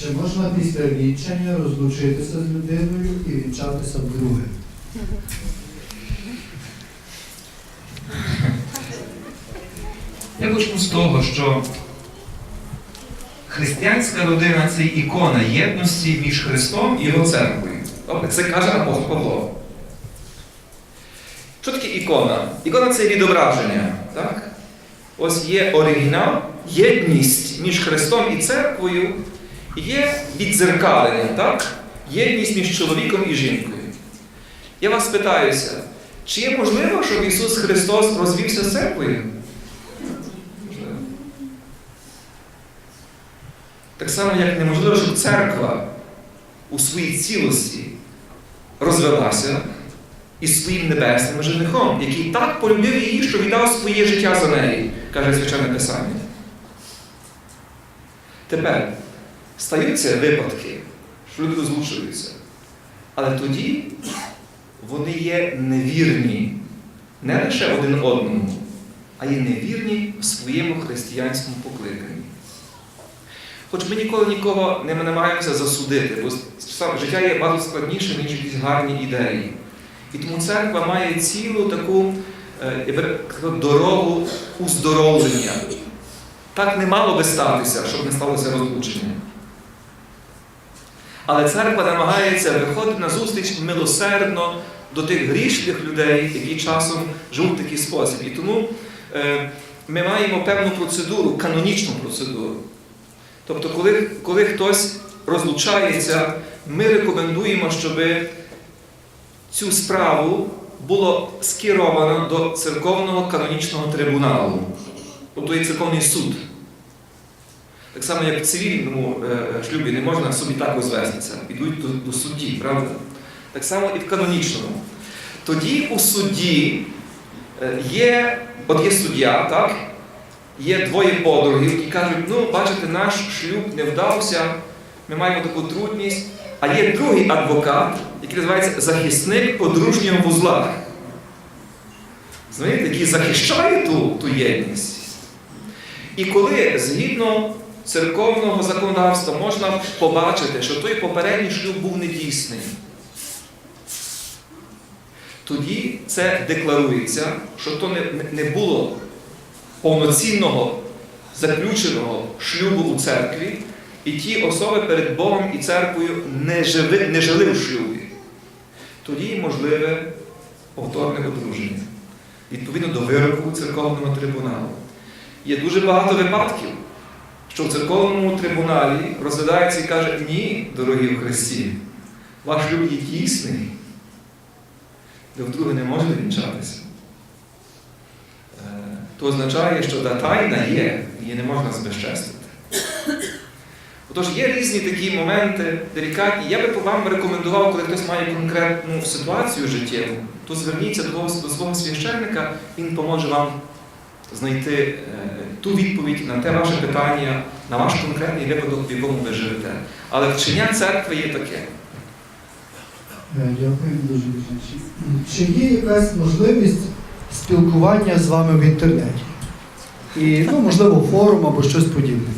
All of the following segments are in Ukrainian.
Чи можна після вінчання розлучитися з людиною і вінчатися вдруге? Я почну з того, що християнська родина це ікона єдності між Христом і його церквою. Добре, це каже апостол Павло. Що таке ікона? Ікона це відображення. Так? Ось є оригінал, єдність між Христом і церквою, є віддзеркалення, так? єдність між чоловіком і жінкою. Я вас питаюся, чи є можливо, щоб Ісус Христос розвівся з церквою? Так само, як неможливо, щоб церква у своїй цілості розвелася із своїм небесним женихом, який так полюбив її, що віддав своє життя за неї, каже Священне Писання. Тепер стаються випадки, що люди розлучуються. Але тоді вони є невірні не лише один одному, а є невірні в своєму християнському покликанні. Хоч ми ніколи нікого не намагаємося засудити, бо життя є багато складніше, ніж якісь гарні ідеї. І тому церква має цілу таку е, дорогу уздоровлення. Так не мало би статися, щоб не сталося розлучення. Але церква намагається виходити на зустріч милосердно до тих грішних людей, які часом живуть в такий спосіб. І тому е, ми маємо певну процедуру, канонічну процедуру. Тобто, коли, коли хтось розлучається, ми рекомендуємо, щоб цю справу було скеровано до церковного канонічного трибуналу, тобто є церковний суд. Так само, як в цивільному е, шлюбі не можна собі так розвестися, ідуть до, до судді, правда? Так само і в канонічному. Тоді у судді е, є, от є суддя, так? Є двоє подругів, які кажуть, ну, бачите, наш шлюб не вдався, ми маємо таку трудність. А є другий адвокат, який називається захисник подружнього вузла. Знаєте, який захищає ту, ту єдність. І коли згідно церковного законодавства можна побачити, що той попередній шлюб був недійсний, тоді це декларується, що то не, не було повноцінного заключеного шлюбу у церкві, і ті особи перед Богом і церквою не жили, не жили в шлюбі. Тоді можливе повторне одруження. Відповідно до вироку церковного трибуналу. Є дуже багато випадків, що в церковному трибуналі розглядається і каже, ні, дорогі в Христі, ваш шлюб є дійсний. Ви вдруге не можете вінчатися. Е, То означає, що та тайна є, її не можна збезчестити. Отож, є різні такі моменти делікатні. Я би вам рекомендував, коли хтось має конкретну ситуацію життєву, то зверніться до свого священника, він поможе вам знайти е, ту відповідь на те ваше питання, на ваш конкретний випадок, в якому ви живете. Але вчення церкви є таке. Е, Дякую дуже дуже. Чи є якась можливість спілкування з вами в інтернеті? І, ну, можливо, форум або щось подібне.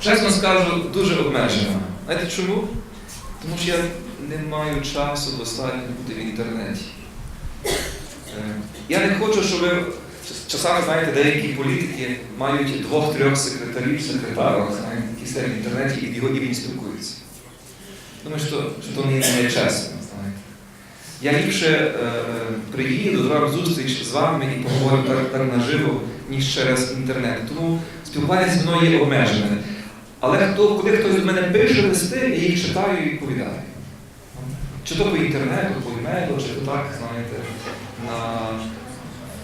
Чесно скажу, дуже обмежено. Знаєте чому? Тому що я не маю часу достатньо бути в інтернеті. Е, Я не хочу, щоб ви часами, знаєте, деякі політики мають двох-трьох секретарів, секретарок, знаєте, які сидять в інтернеті і його він спілкуються. Думаю, що, що то не не чесно. Знаєте. Я ліпше е, приїду, зроблю зустріч з вами і поговорю так, так наживо, ніж через інтернет. Тому спілкування зі мною є обмежене. Але хто, коли хтось до мене пише листи, я їх читаю і відповідаю. Чи то по інтернету, по емейлу, чи то так, знаєте, на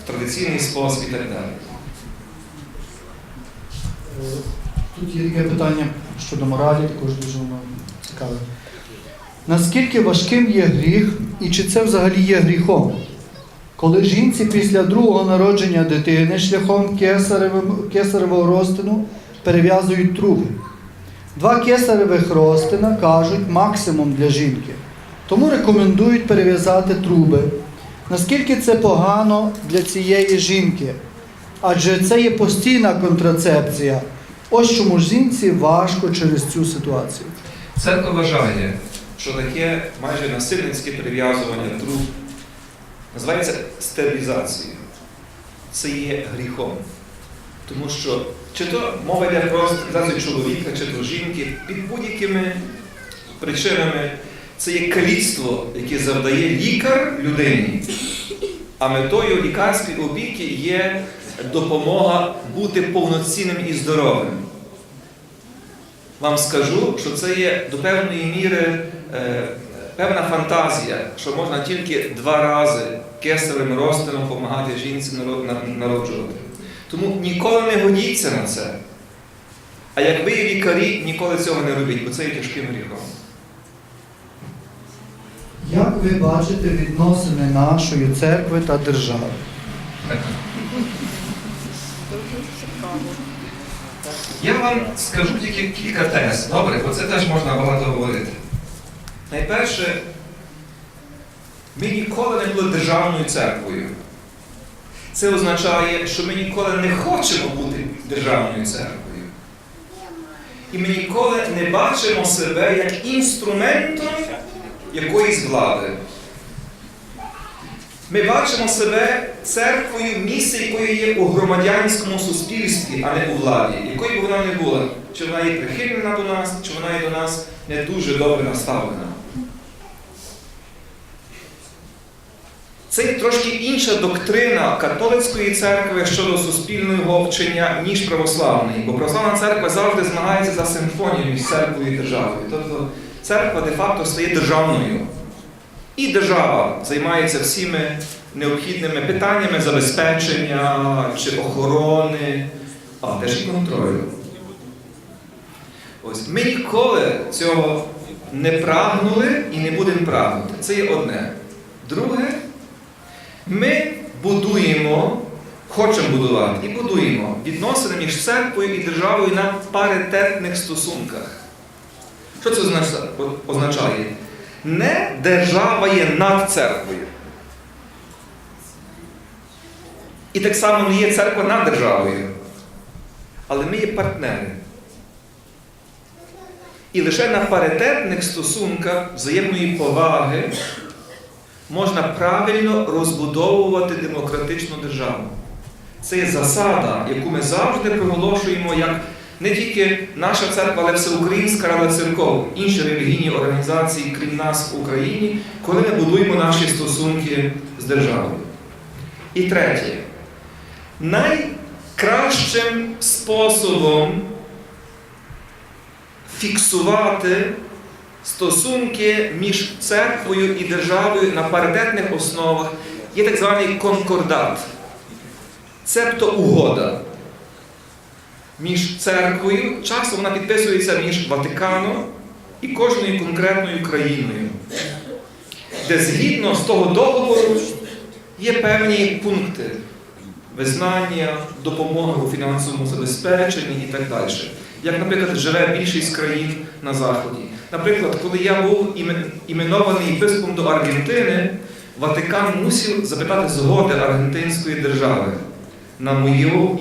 традиційний спосіб і так далі. Тут є таке питання щодо моралі, також дуже воно цікаве. Наскільки важким є гріх і чи це взагалі є гріхом? Коли жінці після другого народження дитини шляхом кесаревого розтину перев'язують труби. Два кесаревих розтина кажуть максимум для жінки. Тому рекомендують перев'язати труби. Наскільки це погано для цієї жінки? Адже це є постійна контрацепція. Ось чому жінці важко через цю ситуацію. Церква вважає, що таке майже насильницьке прив'язування труб називається стерилізацією. Це є гріхом. Тому що чи то мова йде про стерилізацію чоловіка, чи то жінки, під будь-якими причинами це є каліцтво, яке завдає лікар людині. А метою лікарської опіки є допомога бути повноцінним і здоровим. Вам скажу, що це є до певної міри е, певна фантазія, що можна тільки два рази кесарем розтином допомагати жінці народжувати. Тому ніколи не годіться на це. А як ви лікарі, ніколи цього не робіть, бо це є тяжким гріхом. Як ви бачите відносини нашої церкви та держави? Я вам скажу тільки кілька тез, добре, бо це теж можна багато говорити. Найперше, ми ніколи не були державною церквою. Це означає, що ми ніколи не хочемо бути державною церквою. І ми ніколи не бачимо себе як інструментом якоїсь влади. Ми бачимо себе церквою, місце якої є у громадянському суспільстві, а не у владі, якою б вона не була. Чи вона є прихильна до нас, чи вона є до нас не дуже добре наставлена. Це трошки інша доктрина католицької церкви щодо суспільного вчення, ніж православної. Бо православна церква завжди змагається за симфонію між церквою і державою. Тобто церква де-факто стає державною. І держава займається всіми необхідними питаннями забезпечення чи охорони, а теж і контролю. Ось ми ніколи цього не прагнули і не будемо прагнути. Це є одне. Друге, ми будуємо, хочемо будувати і будуємо відносини між церквою і державою на паритетних стосунках. Що це означає? Не держава є над церквою. І так само не є церква над державою. Але ми є партнери. І лише на паритетних стосунках взаємної поваги можна правильно розбудовувати демократичну державу. Це є засада, яку ми завжди проголошуємо як не тільки наша церква, але всеукраїнська рада церков, інші релігійні організації, крім нас в Україні, коли ми будуємо наші стосунки з державою. І третє, найкращим способом фіксувати стосунки між церквою і державою на паритетних основах є так званий конкордат, цебто угода між церквою, часом вона підписується між Ватиканом і кожною конкретною країною, де згідно з того договору є певні пункти визнання, допомоги у фінансовому забезпеченні і так далі. Як, наприклад, живе більшість країн на Заході. Наприклад, коли я був іменований єпископом до Аргентини, Ватикан мусив запитати згоди Аргентинської держави на мою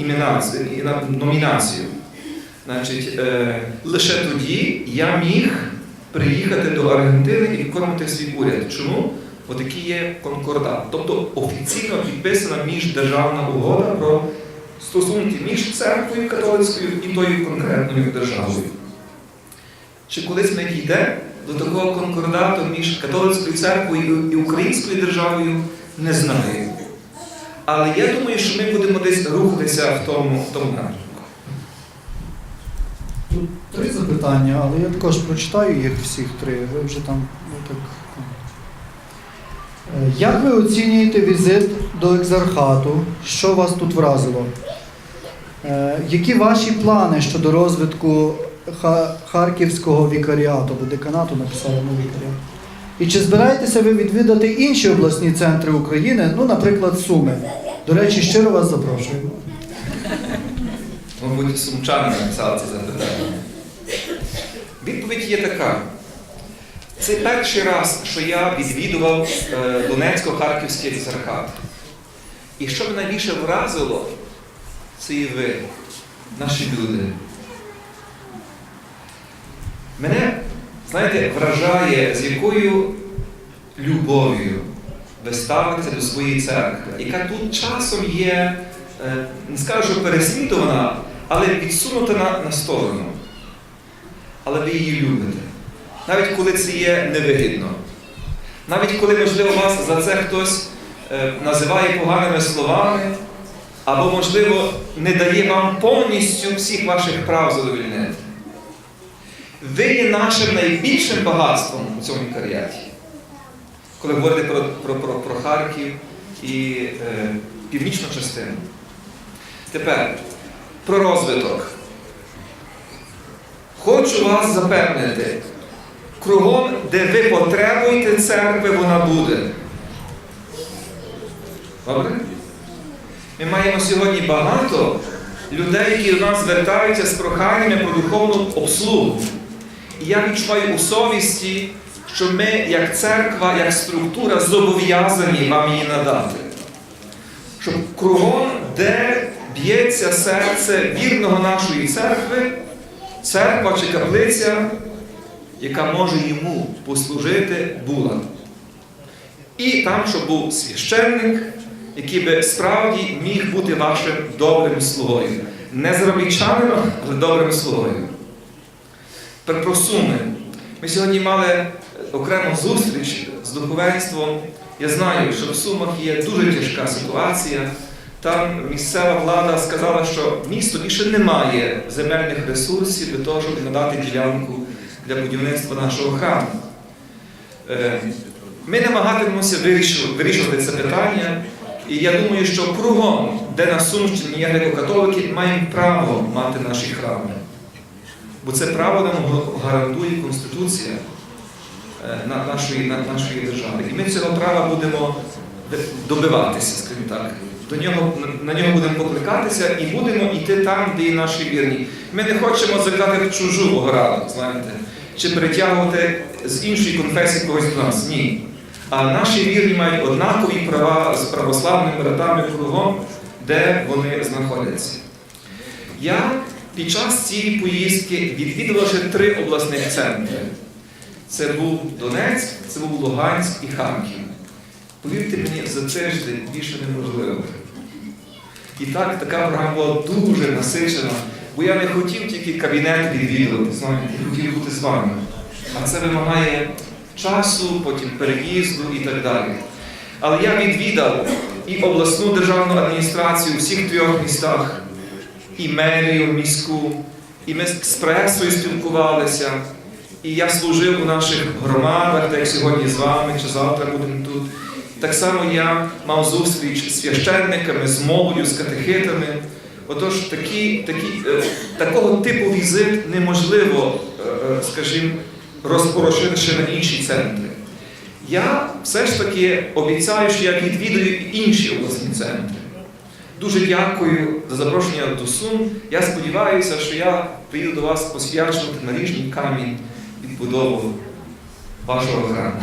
номінацію. Значить, е, лише тоді я міг приїхати до Аргентини і виконувати свій уряд. Чому? Бо такий є конкордат. Тобто офіційно підписана міждержавна угода про стосунки між церквою католицькою і тою конкретною державою. Чи колись ми дійдемо до такого конкордату між католицькою церквою і українською державою, не знаю. Але я думаю, що ми будемо десь рухатися в тому, в тому напрямку. Тут три запитання, але я також прочитаю їх всіх три. Ви вже там ну, так. Е, Як ви оцінюєте візит до екзархату? Що вас тут вразило? Е, Які ваші плани щодо розвитку Харківського вікаріату, бо деканату написали на вікаріат? І чи збираєтеся ви відвідати інші обласні центри України, ну, наприклад, Суми? До речі, щиро вас запрошуємо. Мабуть, сумчани написали це запитання. Відповідь є така. Це перший раз, що я відвідував е, Донецько-Харківський екзархат. І що мене найбільше вразило, це і ви, наші люди. Мене, знаєте, вражає, з якою любов'ю ви ставитеся до своєї церкви, яка тут часом є, е, не скажу, переслідувана, але відсунута на, на сторону. Але ви її любите. Навіть коли це є невигідно. Навіть коли, можливо, вас за це хтось е, називає поганими словами, або, можливо, не дає вам повністю всіх ваших прав задовільнити. Ви є нашим найбільшим багатством у цьому кар'яті. Коли говорите про, про, про, про Харків і е, північну частину. Тепер про розвиток. Хочу вас запевнити, кругом, де ви потребуєте церкви, вона буде. Добре? Ми маємо сьогодні багато людей, які до нас звертаються з проханнями про духовну обслугу. І я відчуваю у совісті, що ми, як церква, як структура, зобов'язані вам її надати. Щоб кругом, де б'ється серце вірного нашої церкви, церква чи каплиця, яка може йому послужити, була. І там, щоб був священник, який би справді міг бути вашим добрим слугою. Не заробітчанином, але добрим слугою. Тепер про суми. Ми сьогодні мали окрему зустріч з духовенством. Я знаю, що в Сумах є дуже тяжка ситуація. Там місцева влада сказала, що місто більше не має земельних ресурсів для того, щоб надати ділянку для будівництва нашого храму. Е, Ми намагатимемося вирішувати це питання. І я думаю, що кругом, де на Сумщині є греко-католики, маємо право мати наші храми. Бо це право нам гарантує Конституція е, нашої, нашої держави. І ми цього права будемо добиватися, скажімо так. До нього, на- нього будемо покликатися і будемо йти там, де є наші вірні. Ми не хочемо заглядати в чужу Богораду, знаєте, чи перетягувати з іншої конфесії когось до нас. Ні. А наші вірні мають однакові права з православними братами кругом, де вони знаходяться. Я під час цієї поїздки відвідував ще три обласних центри. Це був Донецьк, це був Луганськ і Харків. Повірте мені, за тиждень більше неможливо. І так, така програма була дуже насичена, бо я не хотів тільки кабінет відвідувати, я хотів бути з вами. А це вимагає часу, потім переїзду і так далі. Але я відвідав і обласну державну адміністрацію у всіх трьох містах, і мерію міську, і ми з пресою спілкувалися. І я служив у наших громадах, так як сьогодні з вами, чи завтра будемо тут. Так само я мав зустріч з священниками, з молоддю, з катехитами. Отож, такі, такі, е, такого типу візит неможливо, е, е, скажімо, розпорошити ще на інші центри. Я все ж таки обіцяю, що я відвідую інші обласні центри. Дуже дякую за запрошення до Сум. Я сподіваюся, що я приїду до вас посвячувати наріжний камінь відбудову вашого храму.